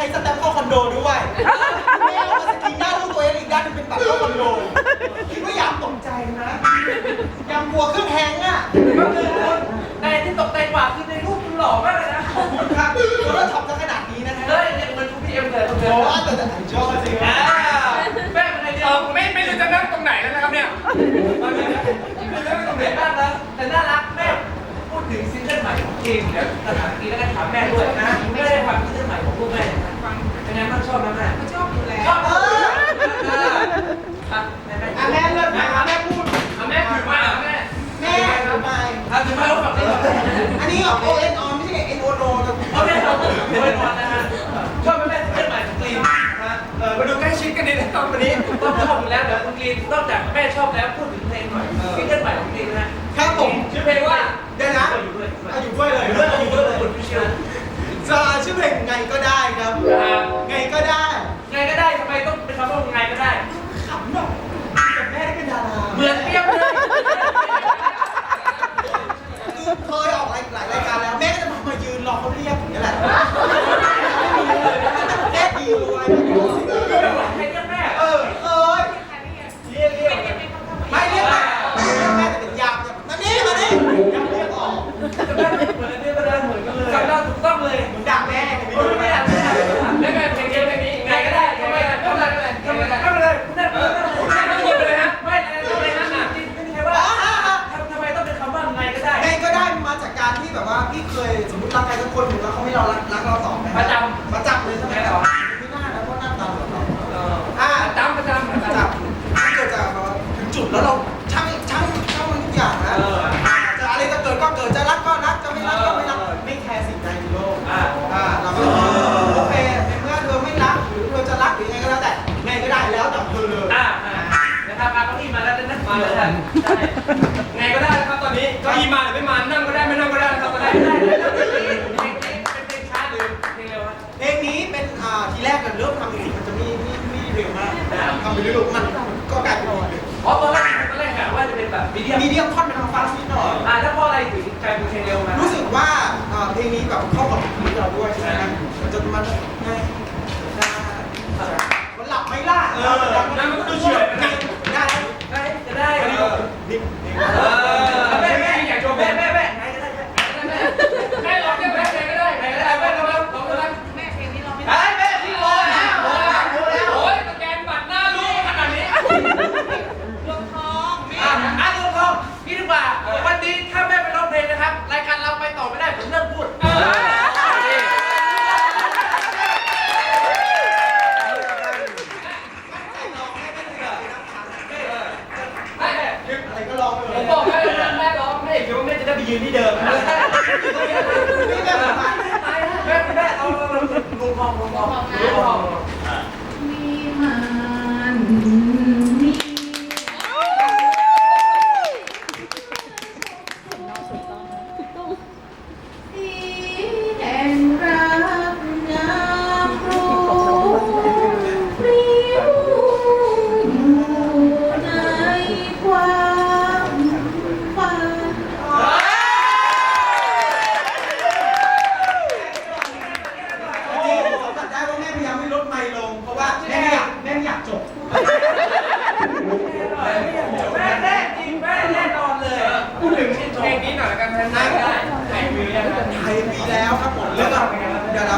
ช้สแตมป์เข้าคอนโดด้วยไม่เอามาสกรีนหน้ารูปตัวเองอีกด้านหนึงเป็นบัตรเข้าคอนโด คิดว่าอยากตกใจนะยังกลัวเครื่องแฮงก์อะก็คือในที่ตกใจกว่าคือในรูปคุณหล่อมากเลยนะขอบคุณครับแล้วเราทำซะขนาดนี้นะฮะเฮ้ยเนี่ยมันทุกพีเอ็มเลยโอ้ว่าแต่แต่ชอบจริงอ่านะแม่เป็นไงเอเนี่ยอไม่ไม่รู้จะนั่งตรงไหนแล้วนะครับเนี่ยมันเป็นไม่ได้ต้องเรียนมากนะแต่น่ารักแม่พูดถึงซิงเกิลใหม่ของทีมเดี๋ยวสถานที่แล้วก็ถามแม่ด้วยนะไม่ได้ฟังซิงเกิลใหม่ของลูกแม่ฟัง เป็นไงบ้างชอบไหมแม่ชอบอยู่แล้วชอบเอออะแม่แม่อะแม่เลิกนะแม่พูดอะแม่ถือไม้อะแม่แม่ทำไมอะถือไม้ว่าฝั่งนี้ก่อนอันนี้ออกโอเอ็นออนไม่ใช่เอ็นโอโนนะเอาแม่เราถือไว้ก่อนนะฮะชอบไหมแม่ซิงเกิลใหม่ของทีมฮะเออมาดูใกล้ชิดกันนิดนะครับวันนี้ต้องชอบอยู่แล้วเดี๋ยวคุณกรีนนอกจากแม่ชอบแล้วพูดถึงเพลงหน่อยซิงเกิลใหม่ของทีมนะครับผมชื่อเพลงว่า Por กการที่แบบว่าพี่เคยสมมติรักใครสักคนหนึ่งแล้วเขาไม่เรารักรักเราต่อไหมประจประจำเลยใช่ไหมครับไม่น่านะเพราะหน้าตาเหมือนเราำอ่าประจำประจำประประจำจำถ้าเกิดจะแบบว่าถึงจุดแล้วเรา ยมมีเดียมค่อนไปทางฟาสต์นิดหน่อย อ่าแล้วเพราะอะไรถึงกลายเป็นเพลงเร็วมารู้สึกว่าอ่าเพลงนี้แบบเข้ากับชีวิตเราด้วยใช่ไหมฮะมันจะมันง่ายมันหลับไหม่ล่ะเออนั่นมันก็ดูเฉยนะง่ายได้ได้จะได้อันนี้ก็นิ่มเออ 好。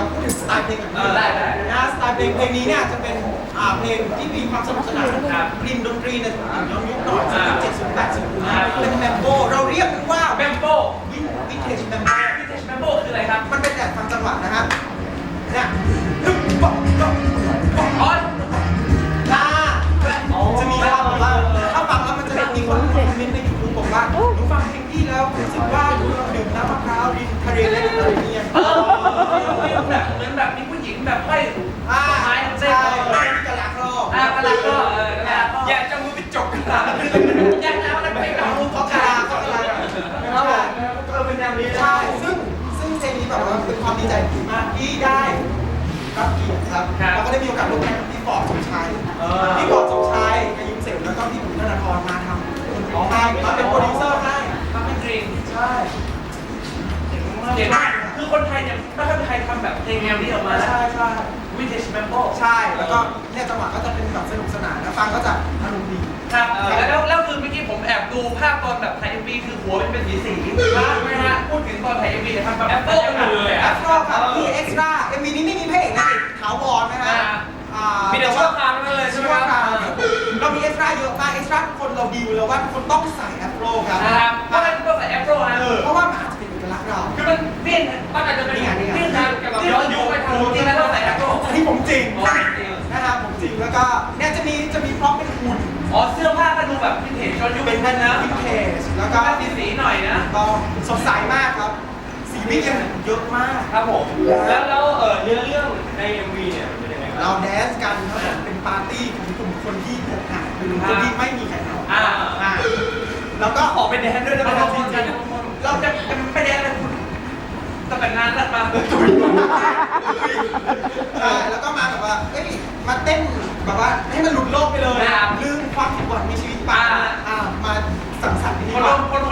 เดี๋ยวเราพูดถึงสไตล์เพลงกันเออได้ได้นะสไตล์เพลงเพลงนี้เนี่ยจะเป็นอ่าเพลงที่มีความสนุกสนานกลิ่นดนตรีเนี่ยย้อนยุคหน่อยสักเจ็ดสิบแปดสิบนะเป็นแมมโบเราเรียกมันว่าแบมโบ้วินวินเทจแมมโบพี่เทชแบมโบ้คืออะไรครับ มันเป็นแบบฟังจังหวะนะครับ มีผู้หญิงแบบไม่อ่าไม้เส้นกระลักรออ่ากระลักก็เออกระลักก็อยากจะมือไปจกกระลักอยากจะเอาอะไรไปกับรูปเขากระลักก็กระลักนะครับก็เป็นอย่างนี้ใช่ซึ่งซึ่งเพลงนี้แบบว่าเป็นความดีใจมากที่ได้รับเกียรติครับเล้ก็ได้มีโอกาสร่วมงานกับพี่ปอดสมชายพี่ปอดสมชายอายุเสร็จแล้วก็พี่หนุ่มธนากรมาทำของให้มาเป็นโปรดิวเซอร์ให้มาเป็นดรีมใช่เจ๋งมาก คือคนไทยเนี่ยไม่ค่อยมีใครทำแบบเพลงแนวนี้ออกมาแล้วใช่ใช่วินเทจแมมโบใช่ แล้วก็เนี่ยจังหวะก็จะเป็นแบบสนุกสนานนะฟังก็จะอารมณ์ดี ครับแล้วแล้วคือเมื่อกี้ผมแอบดูภาพตอนแบบถ่ายเอ็มวีคือหัวมันเป็นสีสีใช่ไหมฮะพูดถึงตอนถ่ายเอ็มวีนะครับแบบแอปเปิ้ลเลยแออะฟโรครับคือเอ็กซ์ตร้าเอ็มวีนี้ไม่มีเพลงนะถาวรนะฮะอ่า อ่ามีแต่ชั่วคราวนั่นเลยใช่ไหมชั่วครับคราวเรามีเอ็กซ์ตร้าเยอะมากเอ็กซ์ตร้าทุกคนเราดีลแล้วว่าทุกคนต้องใส่แอฟโรครับ นะครับเพราะฉะนั้นต้องใส่แอปโรฮะเพราะว่ามันอาจ เลี่ยนมันอาจจะเป็นเลี่ยนเลี่เลี่ยยนนทาทางงกับที่ย้ย้ออนนยุยุคคไปไปทาทางงจจริริงงแล้แล้ววต้ต้อองงใส่ใส่แอแอปปโรโรนะครับผมจริงแล้วก็เนี่ยจะมีจะมีพร็อพเป็นหุ่นอ๋อเสื้อผ้าก็ดูแบบวินเทจแบบวินเทจย้อนยุคเป็นเป็นแบนั่บนนะวินเทจแล้วก็ก็สีสีหน่อยนะก็สดใสมากครับสีวิกยังเยอะมากครับผมแล้วแล้วเออเนื้อเรื่องใน MV เนี่ยมันเป็นยังไงคเรารับแดนซ์กันครับผมเป็นปาร์ตี้ของกลุ่มคนที่อกหักเป็นคนที่ไม่มีใครเอาอ่าอ่าแล้วก็ขอเป็นแดนด้วยนะเราครับจริงเราจะจะไม่แดนเลยคุณจะแต่งงานแล้วมาใช่แล้วก็มาแบบว่าเอ้ยมาเต้นแบบว่าให้มันหลุดโลกไปเลยลืมความผิดหวังในชีวิตไปอ่ามาสังสรรค์กันดีคนกว่า คนคน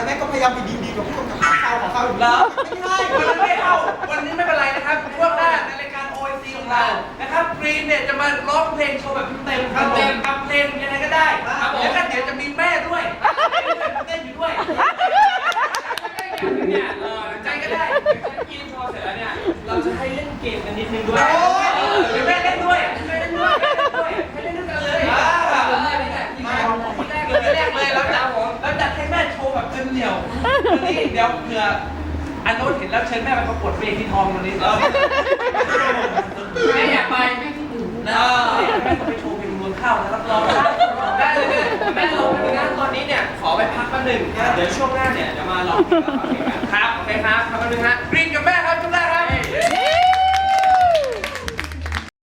แล้วแม่ก็พยายามไปดีดีๆกับผู้กำกับข้าวของเขาอยู่เหรอไม่ใช่วันนั้นไม่เข้าวันนี้ไม่เป็นไรนะครับช่วงหน้าในรายการ OIC ของเรา นะครับกรีนเนี่ยจะมาร้องเพลงโชว์แบบเต็มๆเต็มกับเพลงยังไงก็ได้ แล้วก็เดี๋ยวจะมีแม่ด้วยเต้นอยู่ด้วยเนี่ยเออหลังจากก็ได้กินพอเสร็จแล้วเนี่ย เราจะให้เล่นเกมกันนิดนึงด้วยโอ้ยเดี๋ยวแม่ เดี๋ยวเผื่ออันโน้นเห็นแล้วเชิญแม่ไปประกวดเวทีทองวันนี้เออแม่อยากไปแม่คิดถึงนะแม่ก็ไปโชว์เพลงรวงข้าวนะรับรองได้เลยแม่แม่ลงไปนะตอนนี้เนี่ยขอไปพักแป๊บหนึงเดี๋ยวช่วงหน้าเนี่ยจะมาลองฟังเพลงกันครับโอเคครับครับนึงฮะกรีนกับแม่